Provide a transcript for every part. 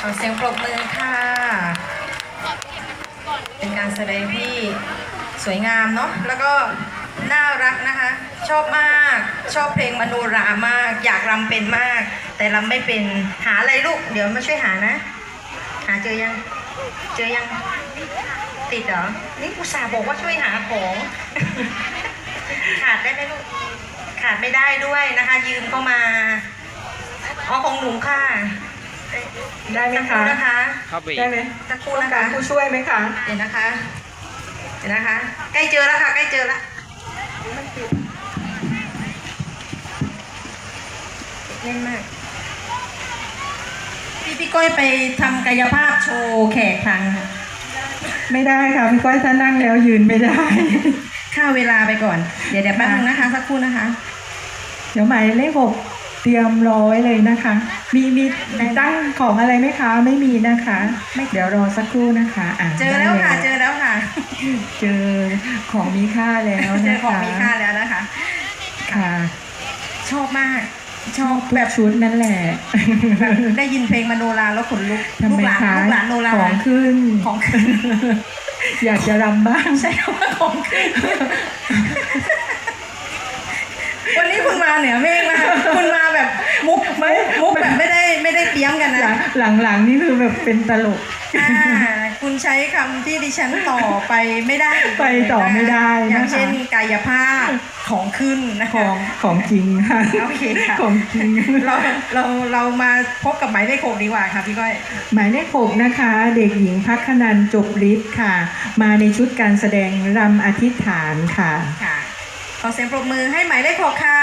ขอเสียงปรบมือค่ะ เป็นการแสดงที่สวยงามเนาะ แล้วก็น่ารักนะคะ ชอบมาก ชอบเพลงมโนรามาก อยากรำเป็นมาก แต่รำไม่เป็น หาอะไรลูก เดี๋ยวมาช่วยหานะ หาเจอยัง เจอยัง ติดเหรอ นี่อุตส่าห์บอกว่าช่วยหาของ ขาดได้ไหมลูก ขาดไม่ได้ด้วยนะคะ ยืมเข้ามาอ๋อของหนูค่ะได้ไหมสักครู่คะนะคะเข้าไปอีได้กไหมสักครู่ต้องนะการคะ ผู้ช่วยไหมคะ เดี๋ยวนะคะ เดี๋ยวนะคะ ใกล้เจอแล้วค่ะ ใกล้เจอแล้วเล่นมาก พี่พี่ก้อยไปทำกายภาพโชว์แขกทางค่ะไม่ได้ค่ะพี่ก้อยถ้านั่งแล้วยืนไม่ได้ ค่าเวลาไปก่อน เดี๋ยวเดี๋ยวแป๊บนึงนะคะ สักครู่นะคะ เดี๋ยวหมายเลขหกเตรียมรอไว้เลยนะคะ มีมีตั้งของอะไรไหมคะ ไม่มีนะคะ ไม่เดี๋ยวรอสักครู่นะคะอะเจอแล้วค่ะได้เจอแล้วค่ะ เจอของมีค่าแล้วเจอนะคะของมีค่าแล้วนะคะ ค่ะ ชอบมากชอบแบบชุดนั่นแหละแบบได้ยินเพลงมโนราแล้วขนลุกทำลูไมกหลานคะลูกหลานโนราของขึ้นของขึ้น อยากจะรำบ้างใช่คำว่าของขึ้นวันนี้คุณมาเหนือเมฆมากคุณมาแบบมุกไม่มุกแบบไม่ได้ไม่ได้เตรียมกันหลันะงหลังๆนี่คือแบบเป็นตลก อ่า คุณใช้คำที่ดิฉันต่อไปไม่ได้กไปต่อไม่ได้นะคะ อย่างเช่นกายภาพของขึ้นนะขคะองของจริงค่ะโอเคค่ะของจริง เราเราเรามาพบกับหมายเลขหกดีกว่าค่ะพี่ก้อย หมายเลขหกนะคะ เด็กหญิงพักขนันจบฤทธิ์ค่ะ มาในชุดการแสดงรำอธิษฐานค่ะ ค่ะขอเสียงปรบมือให้หมายเลขหกค่ะ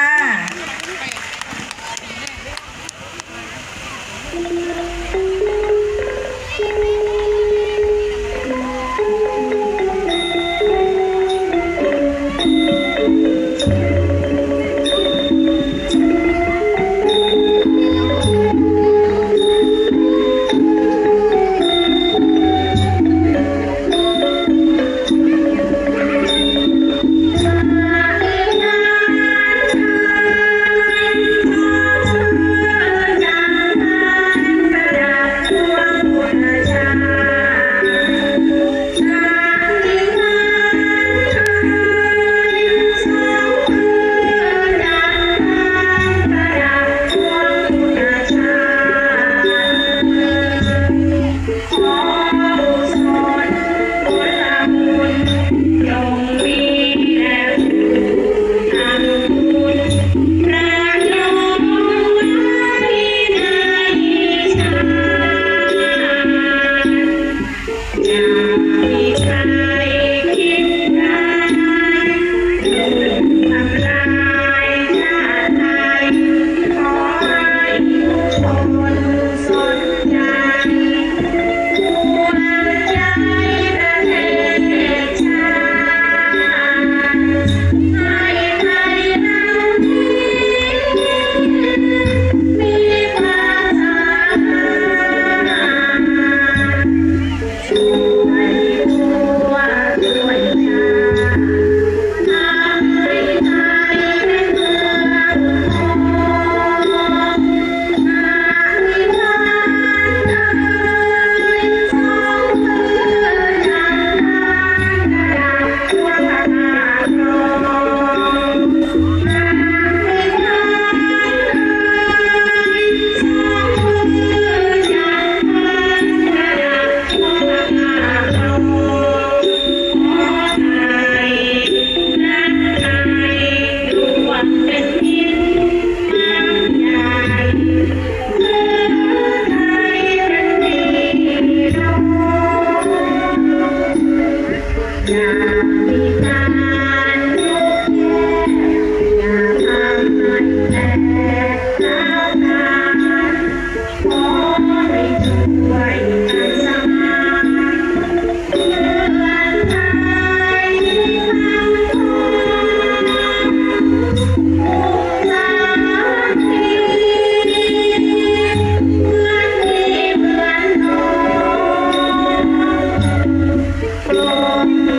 Thank you.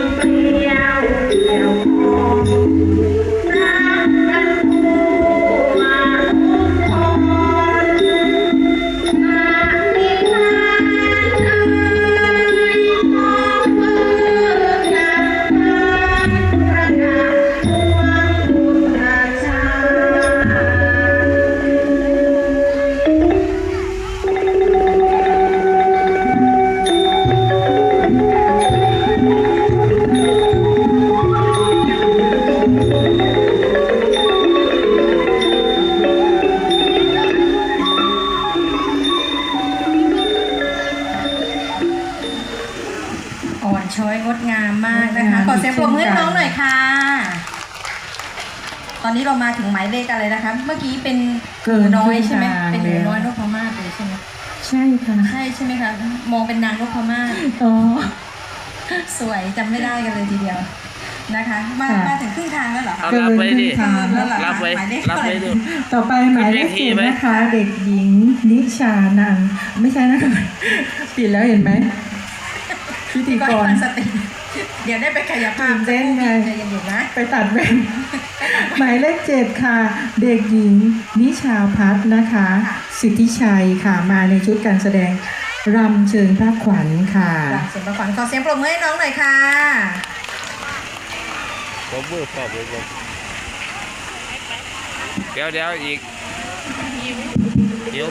ียงปรบมือน้องหน่อยค่ะ ตอนนี้เรามาถึงหมายเลขอะไรนะคะ เมื่อกี้เป็นเกินน้อยใช่ไหมเป็นหนูน้อยนพม่าเลยใช่ไหมใช่ค่ะใช่ใช่ไหมคะมองเป็นนางนพม่าอ๋อสวยจำไม่ได้กันเลยทีเดียวนะคะ มามาถึงครึ่งทางแล้วเหรอคะรับไว้ดิรับไว้รับไว้ดูต่อไปหมายเลขสี่นะคะ เด็กหญิงนิชานังไม่ใช่นะคะปิดแล้วเห็นไหมพิธีกรสติ เดี๋ยวได้ไปขยับภาพตื่นเต้นไง ใจเย็นๆนะไปตัดแว่นหมายเลขเจ็ดค่ะ เด็กหญิง นิชาพัฒน์นะคะ สิทธิชัยค่ะมาในชุดการแสดงรำเชิญพระขวัญค่ะ หลังเสียงประขวัญขอเสียงปรบมือให้น้องหน่อยค่ะ ผมมือปอบเลยผมเดี๋ยวเดี๋ยวอีกเดี๋ยว